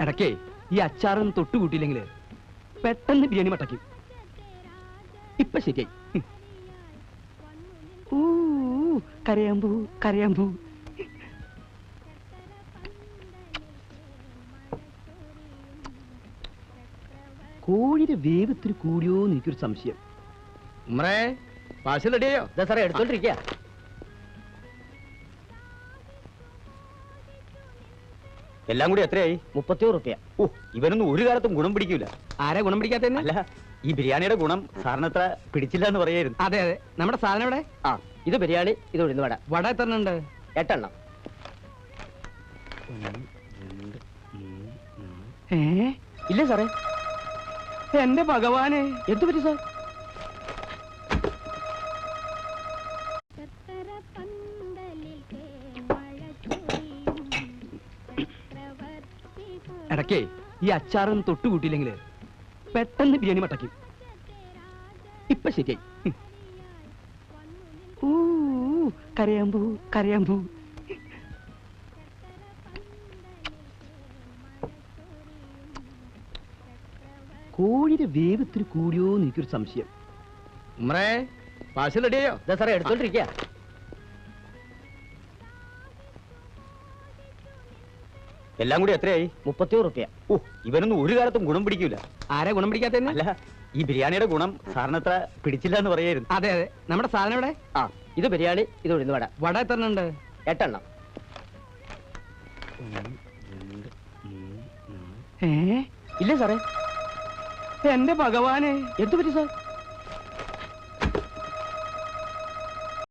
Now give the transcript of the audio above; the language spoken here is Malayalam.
ഇടയ്ക്കേ ഈ അച്ചാറൊന്നും തൊട്ട് കൂട്ടിയില്ലെങ്കിൽ പെട്ടെന്ന് ബിരിയാണി മട്ടയ്ക്കും. ഇപ്പൊ ശരിയായി. ഉം. ഊ കരയാമ്പൂ കരയാമ്പൂ. കോഴിയുടെ വേഗത്തിൽ കൂടിയോ എന്ന് എനിക്കൊരു സംശയം. ഉമ്മറേ പാഴ്സൽ സാറേ എടുത്തോണ്ടിരിക്കുക എല്ലാം കൂടി എത്രയായി? മുപ്പത്തിയോ റുപ്യ. ഓ ഇവനൊന്നും ഒരു കാലത്തും ഗുണം പിടിക്കൂല. ആരാ ഗുണം പിടിക്കാത്തന്നെ അല്ല ഈ ബിരിയാണിയുടെ ഗുണം സാറിന് അത്ര പിടിച്ചില്ല എന്ന് പറയായിരുന്നു. അതെ അതെ. നമ്മുടെ സാധനം ഇവിടെ ആ ഇത് ബിരിയാണി ഇത് ഉഴുന്ന് വട വട എത്ര ഉണ്ട് എട്ടെണ്ണം ഏ? ഇല്ലേ സാറേ. എന്റെ ഭഗവാനെ. എന്തു പറ്റി സാർ? ഇടയ്ക്കേ ഈ അച്ചാറും തൊട്ട് കൂട്ടിയില്ലെങ്കിൽ പെട്ടെന്ന് ബിരിയാണി മട്ടയ്ക്കും. ഇപ്പൊ ശരിയായി. കരയാമ്പൂ കരയാമ്പൂ. കോഴിയുടെ വേഗത്തിൽ കൂടിയോ എന്ന് എനിക്കൊരു സംശയം. ഉമ്മറേ പാഴ്സൽ സാറേ എടുത്തോണ്ടിരിക്കുക എല്ലാം കൂടി എത്രയായി? മുപ്പത്തിയോ റുപ്യ. ഓ ഇവനൊന്നും ഒരു കാലത്തും ഗുണം പിടിക്കൂല. ആരാ ഗുണം പിടിക്കാത്തന്നെ അല്ല ഈ ബിരിയാണിയുടെ ഗുണം സാറിന് അത്ര പിടിച്ചില്ല എന്ന് പറയായിരുന്നു. അതെ അതെ. നമ്മുടെ സാധനം എവിടെ? ആ ഇത് ബിരിയാണി ഇത് ഉഴുന്ന് വട. വട എത്ര ഉണ്ട് എട്ടെണ്ണം ഇല്ലേ സാറേ. എന്റെ ഭഗവാനെ. എന്ത് പറ്റി സാർ?